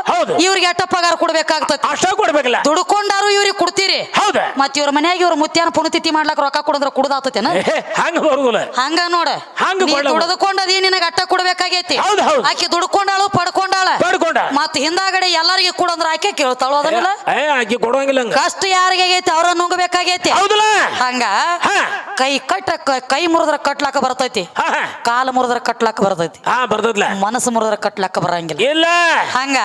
ಇವ್ರಿಗೆ ಎಟ್ಟ ಪಗಾರ ಕೊಡ್ಬೇಕಾಗ್ತದೆ ಅಷ್ಟ ಕೊಡ್ಬೇಕಲ್ಲ. ದುಡ್ಕೊಂಡಾರು ಇವ್ರಿಗೆ ಕೊಡ್ತೀರಿ. ಮತ್ತಿವ್ರ ಮತ್ ಇವ್ರ ಮನ್ಯಾಗ ಇವ್ರ ಮುತ್ಯಾನ ಪುನತಿಥಿ ಮಾಡ್ಲಕ್ ರೊಕ್ಕ ಕೊಡದ್ರ ಕುಡ್ದಾತೇನ ಏ, ಹಂಗ ಬರುದಿಲ್ಲ. ಹಂಗ ನೋಡ. ಹಂಗ ನೀ ಅದೇ ದುಡ್ಕೊಂಡದಿ ನಿನಗ ಅಟ್ಟ ಕೊಡ್ಬೇಕಾಗೈತಿ. ಆಕೆ ಹೌದು. ಆಕಿ ದುಡ್ಕೊಂಡಾಳು ಪಡ್ಕೊಂಡಾಳ. ಮತ್ತ ಮತ್ ಹಿಂದಾಗಡೆ ಎಲ್ಲರಿಗೆ ಕೊಡಂದ್ರ ಆಕೆ ಕೇಳ್ತಾಳು ಅದನ್ನೆಲ್ಲ? ಏ ಆಕಿ ಕೊಡುವಂಗಿಲ್ಲ ಹಂಗ. ಕಷ್ಟ ಯಾರಿಗೆ ಆಗೈತಿ ಅವ್ರ ನುಂಗಬೇಕಾಗೈತಿ. ಹೌದಲ್ಲ. ಹಂಗ? ಹಾ. ಕೈ ಕಟ್ಟ ಕ- ಕೈ ಮುರಿದ್ರ ಕಟ್ಲಾಕ ಬರ್ತೈತಿ. ಹಾ ಹಾ. ಕಾಲ ಮುರಿದ್ರ ಕಟ್ಲಾಕ ಬರ್ತೈತಿ. ಹಾ ಮನಸ್ಸು ಮುರಿದ್ರ ಕಟ್ಲಾಕ ಬರಂಗಿಲ್ಲ. ಇಲ್ಲ. ಹಂಗ?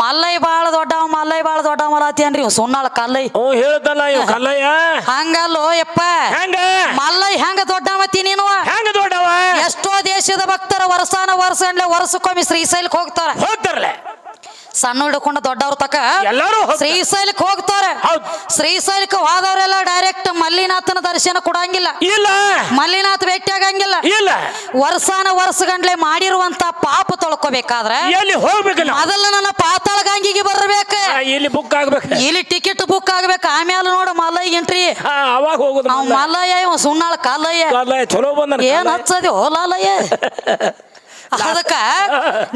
ಮಲ್ಲೈ ಬಾಳ ದೊಡ್ಡ ಮಲ್ಲೈ ಬಾಳ ದೊಡ್ಡವ ಮಲಾತಿಯನ್ರಿ ಇವ್ ಸುಣ್ಣಾಳ ಕಲ್ಲೈ. ಹ್ಞೂ ಹೇಳ್ದಲ್ಲ ಇವ್ ಕಲ್ಲಯ್ಯ ಹಂಗಲ್ಲೋ ಯಪ್ಪ. ಹೆಂಗ? ಮಲ್ಲಯ್ಯ ಹೆಂಗ ದೊಡ್ಡವತಿ ನೀನು? ಹೆಂಗ ದೊಡ್ಡವ? ಎಷ್ಟೋ ದೇಶದ ಭಕ್ತರ ವರ್ಷಾನ ವರ್ಷ ವರ್ಷಕ್ಕೊಮ್ಮೆ ಶ್ರೀಶೈಲಕ್ಕೆ ಹೋಗ್ತಾರ. ಹೋಗ್ತಾರಲ್ಲ? ಸಣ್ಣ ಹಿಡ್ಕೊಂಡ ದೊಡ್ಡವ್ರ ತಕ ಎಲ್ಲರೂ ಹೋಗ್ತಾರ. ಶ್ರೀಶೈಲಕ್ಕೆ ಹೋಗ್ತಾರೆ. ಹೌದ್. ಶ್ರೀಶೈಲಕ್ಕೆ ಹೋದವರೆಲ್ಲ ಡೈರೆಕ್ಟ್ ಮಲ್ಲಿನಾಥನ ದರ್ಶನ ಕೊಡಂಗಿಲ್ಲ. ಇಲ್ಲ. ಮಲ್ಲಿನಾಥ ಭೇಟಿ ಆಗಂಗಿಲ್ಲ. ಇಲ್ಲ. ವರ್ಷಾನ ವರ್ಷ ಗಂಟ್ಲೆ ಮಾಡಿರುವಂತ ಪಾಪ ತೊಳ್ಕೋಬೇಕಾದ್ರೆ ಎಲ್ಲಿ ಹೋಗ್ಬೇಕಲ್ಲ? ಮೊದಲ ನನ್ನ ಪಾತಾಳ ಗಂಗಿಗೆ ಬರ್ಬೇಕು ಇಲ್ಲಿ ಬುಕ್ ಆಗ್ಬೇಕು. ಇಲ್ಲಿ ಟಿಕೆಟ್ ಬುಕ್ ಆಗ್ಬೇಕು. ಆಮೇಲೆ ನೋಡು ಮಲ್ಲಯ್ಯ ಎಂಟ್ರಿ ಹಾ ಅವಾಗ ಹೋಗುದು ಅವ್ ಮಲ್ಲಯ್ಯ ಇವ ಸುಣ್ಣಾಳ ಕಲ್ಲಯ್ಯ. ಕಲ್ಲಯ್ಯ ಚಲೋ ಬಂದ ಏನ್ ಹಚ್ಚದಿ? ಹೋಲಯ್ಯ ಅದಕ್ಕ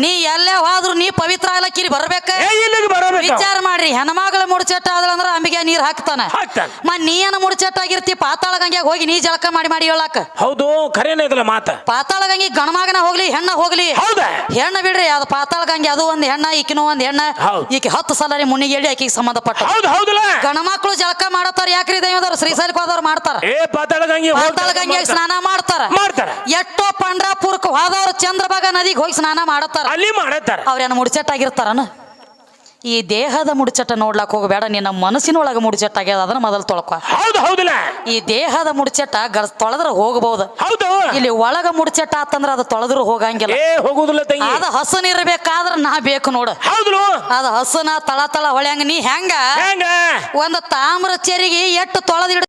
ನೀ ಎಲ್ಲೇ ಹೋದ್ರು ನೀ ಪವಿತ್ರ ಇಲಾಖೆ ಬರ್ಬೇಕ? ಏ ಇಲ್ಲಿಗೆ ಬರಬೇಕು. ವಿಚಾರ ಮಾಡ್ರಿ ಹೆಣ್ಮಗಳ ಮುಡ್ಚೆಟ್ಟ ಆದ್ರಂದ್ರ ಅಂಬಿಗೆ ನೀರ್ ಹಾಕ್ತಾನ. ಹಾಕ್ತಾನ. ಮ ನೀ ಏನ ಮುಡ್ಚೆಟ್ಟ ಆಗಿರ್ತಿ ಪಾತಾಳ ಗಂಗ್ಯಾಗ ಹೋಗಿ ನೀ ಜಳಕ ಮಾಡಿ ಮಾಡಿ ಹೇಳಾಕ. ಹೌದು ಖರೇನ ಇದಲ್ಲ ಮಾತ. ಪಾತಾಳ ಗಂಗಿ ಗಣಮಗನ ಹೋಗ್ಲಿ ಹೆಣ್ಣ ಹೋಗ್ಲಿ. ಹೌದಾ? ಹೆಣ್ಣ ಬಿಡ್ರಿ ಅದು ಪಾತಾಳ ಗಂಗೆ ಅದು ಒಂದ್ ಹೆಣ್ಣ ಈಕಿನೂ ಒಂದ್ ಹೆಣ್ಣ. ಹೌದ್. ಈಕಿ ಹತ್ತು ಸಲ ರೀ ಮುನಿಗೇಳಿ ಆಕಿಗೆ ಸಂಬಂಧಪಟ್ಟ. ಹೌದು ಹೌದಲ್ಲ? ಗಣಮಕ್ಳು ಜಳಕ ಮಾಡತಾರ ಯಾಕ್ರಿ ದೈವದವ್ರು? ಶ್ರೀಶೈಲಕ್ಕೆ ಹೋದವ್ರು ಮಾಡ್ತಾರ. ಏ ಪಾತಾಳ ಗಂಗೆ ಪಾತಾಳ ಸ್ನಾನ ಮಾಡ್ತಾರ. ಮಾಡ್ತಾರ. ಎಷ್ಟೋ ಪಂಡ್ರಾಪುರಕ್ಕೆ ಹೋದವ್ರು ಚಂದ್ರಭಾಗ ನದಿಗೆ ಹೋಗಿ ಸ್ನಾನ ಮಾಡತ್ತಾರ. ಅಲ್ಲಿ ಮಾಡತ್ತಾರ. ಅವ್ರೇನು ಮುಡ್ಚಟ್ಟಾಗಿರ್ತಾರನ? ಈ ದೇಹದ ಮುಡ್ಚಟ ನೋಡ್ಲಾಕ್ ಹೋಗಬೇಡ ನಿನ್ನ ಮನಸ್ಸಿನೊಳಗೆ ಮುಡ್ಚಟ್ ಆಗ್ಯದ ಅದನ್ನ ಮೊದಲು ತೊಳಕ. ಹೌದು ಹೌದಲ್ಲ. ಈ ದೇಹದ ಮುಡ್ಚಟ ಗರ್ ತೊಳೆದ್ರ ಹೋಗಬಹುದು ಹೌದು. ಇಲ್ಲಿ ಒಳಗ ಮುಡ್ಚಟ ಆತಂದ್ರ ಅದು ತೊಳೆದ್ರು ಹೋಗಂಗಿಲ್ಲ. ಏ ಹೋಗುದಿಲ್ಲ ತಂಗಿ. ಅದ ಹಸನ್ ಇರ್ಬೇಕಾದ್ರ ನಾ ಬೇಕು ನೋಡು. ಹೌದು. ಅದ ಹಸನ ತಳ ತಳ ಹೊಳ್ಯಂಗ ನೀ ಹೆಂಗ? ಹೆಂಗ? ಒಂದು ತಾಮ್ರ ಚೆರಿಗೆ ಎಟ್ಟು ತೊಳೆದಿಡ್